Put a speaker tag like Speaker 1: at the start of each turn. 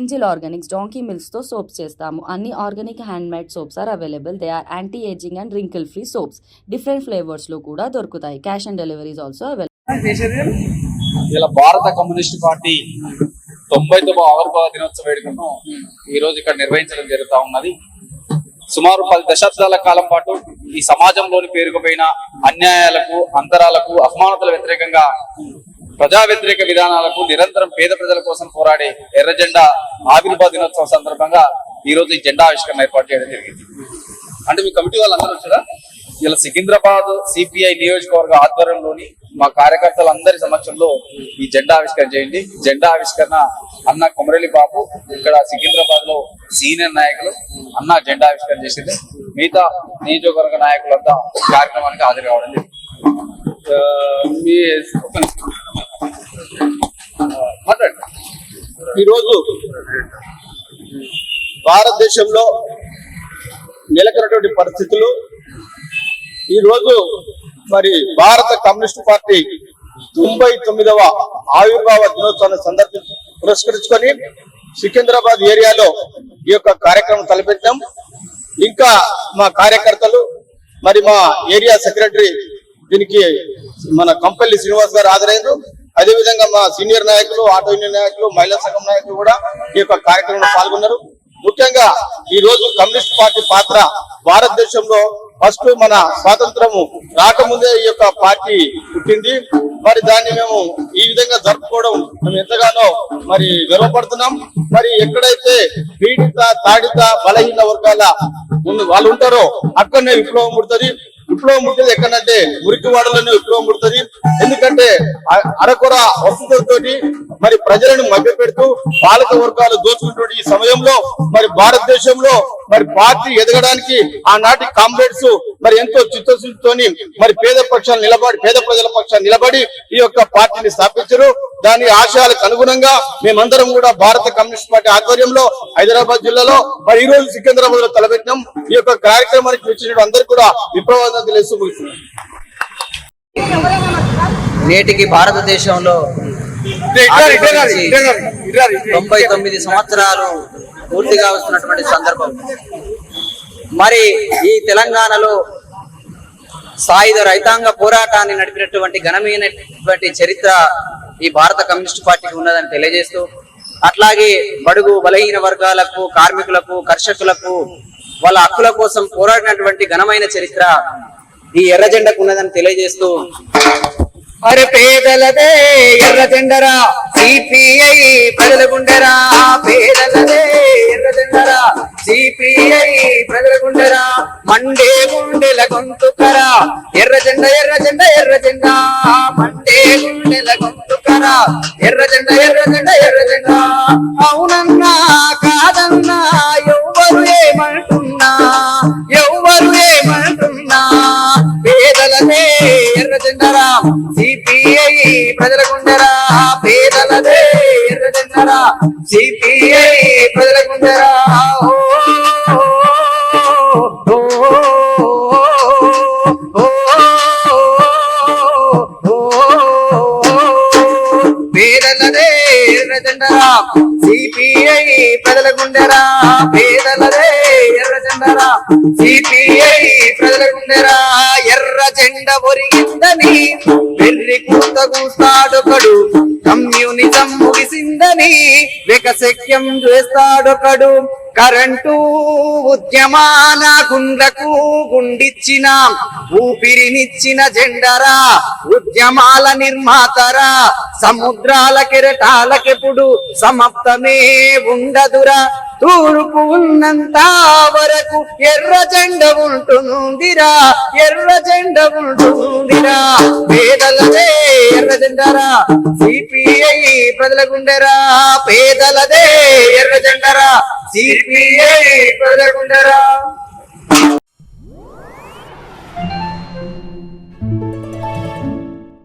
Speaker 1: Angel Organics donkey మిల్క్స్తో soaps చేస్తాము. అన్ని organic handmade soaps are available. They are anti ageing and wrinkle free soaps. Different ఫ్లేవర్స్లో కూడా దొరుకుతాయి. Cash on deliveries also available.
Speaker 2: ఇలా భారత communist party తొంభై తొమ్మిది ఆవిర్భావ దినోత్సవ వేడుకను ఈరోజు ఇక్కడ నిర్వహించడం జరుగుతూ ఉన్నది. సుమారు పది దశాబ్దాల కాలం పాటు ఈ సమాజంలోని పేరుకుపోయిన అన్యాయాలకు అంతరాలకు అసమానతల వ్యతిరేకంగా ప్రజా వ్యతిరేక విధానాలకు నిరంతరం పేద ప్రజల కోసం పోరాడే ఎర్ర జెండా ఆవిర్భావ దినోత్సవం సందర్భంగా ఈ రోజు ఈ జెండా ఆవిష్కరణ ఏర్పాటు చేయడం జరిగింది. అంటే మీ కమిటీ వాళ్ళందరూ వచ్చారా? ఇలా సికింద్రాబాద్ సిపిఐ నియోజకవర్గ ఆధ్వర్యంలోని మా కార్యకర్తలందరి సమక్షంలో ఈ జెండా ఆవిష్కరణ చేయండి. జెండా ఆవిష్కరణ అన్న కొమరలి బాబు ఇక్కడ సికింద్రాబాద్లో సీనియర్ నాయకులు అన్న జెండా ఆవిష్కరణ చేసింది. మిగతా నియోజకవర్గ నాయకులంతా కార్యక్రమానికి హాజరు కావడం జరిగింది. ఆ, మీ
Speaker 3: ఈరోజు భారతదేశంలో నెలకొన్నటువంటి పరిస్థితులు ఈరోజు మరి భారత కమ్యూనిస్ట్ పార్టీ తొంభై తొమ్మిదవ ఆవిర్భావ దినోత్సవాన్ని సందర్భ పురస్కరించుకొని సికింద్రాబాద్ ఏరియాలో ఈ యొక్క కార్యక్రమం తలపెట్టాం ఇంకా మా కార్యకర్తలు మరి మా ఏరియా సెక్రటరీ దీనికి మన కంపల్లి శ్రీనివాస్ గారు హాజరయ్యారు. అదేవిధంగా మా సీనియర్ నాయకులు ఆటో యూనియన్ నాయకులు మహిళా సంఘం నాయకులు కూడా ఈ యొక్క కార్యక్రమంలో పాల్గొన్నారు. ముఖ్యంగా ఈ రోజు కమ్యూనిస్ట్ పార్టీ పాత్ర భారతదేశంలో ఫస్ట్ మన స్వాతంత్రము రాకముందే ఈ యొక్క పార్టీ పుట్టింది. మరి దాన్ని మేము ఈ విధంగా జరుపుకోవడం మేము ఎంతగానో మరి గర్వపడుతున్నాం. మరి ఎక్కడైతే పీడిత తాడిత బలహీన వర్గాల ఉన్న వాళ్ళు ఉంటారో అక్కడనే విప్లవం పుడుతుంది. విప్లవం పుట్టేది ఎక్కడంటే మురికివాడలోనే విప్లవం ముడుతుంది ఎందుకంటే అరకొర వసతులతోటి మరి ప్రజలను మభ్యపెడుతూ పాలక వర్గాలు దోచుకుంటున్న ఈ సమయంలో మరి భారతదేశంలో మరి పార్టీ ఎదగడానికి ఆనాటి కామ్రేడ్స్ మరి ఎంతో చిత్తశుద్ధితోని మరి పేద పక్షాలు నిలబడి పేద ప్రజల పక్షాలు నిలబడి ఈ యొక్క పార్టీని స్థాపించారు. దాని ఆశయాలకు అనుగుణంగా మేమందరం కూడా భారత కమ్యూనిస్ట్ పార్టీ ఆధ్వర్యంలో హైదరాబాద్ జిల్లాలో మరి ఈ రోజు సికింద్రాబాద్లో తలపెట్టినాం. ఈ యొక్క కార్యక్రమానికి వచ్చిన అందరికీ కూడా విప్లవం
Speaker 4: నేటికి భారతదేశంలో తొంభై తొమ్మిది సంవత్సరాలు పూర్తిగా వస్తున్నటువంటి సందర్భం. మరి ఈ తెలంగాణలో సాయుధ రైతాంగ పోరాటాన్ని నడిపినటువంటి ఘనమైనటువంటి చరిత్ర ఈ భారత కమ్యూనిస్ట్ పార్టీకి ఉన్నదని తెలియజేస్తూ అట్లాగే బడుగు బలహీన వర్గాలకు కార్మికులకు కర్షకులకు వాళ్ళ హక్కుల కోసం పోరాడినటువంటి ఘనమైన చరిత్ర ఈ ఎర్ర జెండకు ఉన్నదని తెలియజేస్తూ అరే పేదలదే ఎర్ర జెండరా సిపిఐ ప్రజల గుండెరా పేదలదే ఎర్ర జెండరా సిపిఐ ప్రజల గుండెరా మండే గుండెల గొంతుకరా? ఎర్ర జెండ ఎర్ర జెండ ఎర్ర జెండా మండే గుండెల గొంతుకరా? ఎర్ర జెండ ఎర్ర జెండ ఎర్ర జెండరా? సిపిఐ ప్రజల గుండెరా? పేదలదే ఎర్ర జెండరా? సిపిఐ ప్రజల గుండెరా? పేదలదే ఎర్ర జెండరా? సిపిఐ ప్రజల గుండెరా? పేదలదే ఎర్ర జెండరా? సిపిఐ ప్రజలకుండెరా ఎర్ర జెండ ఒరిగిందని. వెర్రి కూత కూస్తాడొకడు కమ్యూనిజం ముగిసిందని. వికసక్యం చేస్తాడొకడు కరెంటు ఉద్యమాన గుండకు గుండిచ్చిన ఊపిరినిచ్చిన జెండరా. ఉద్యమాల నిర్మాతరా సముద్రాల కెరటాలకెప్పుడు సమాప్తమే ఉండదురా. తూర్పు ఉన్నంత వరకు ఎర్ర జెండ ఉంటుందిరా ఎర్ర జెండ ఉంటుందిరా. పేదలదే ఎర్ర జెండరా సిపిఐ ప్రజల గుండెరా. పేదలదే ఎర్ర జెండరా సిపిఐ ప్రజల గుండెరా.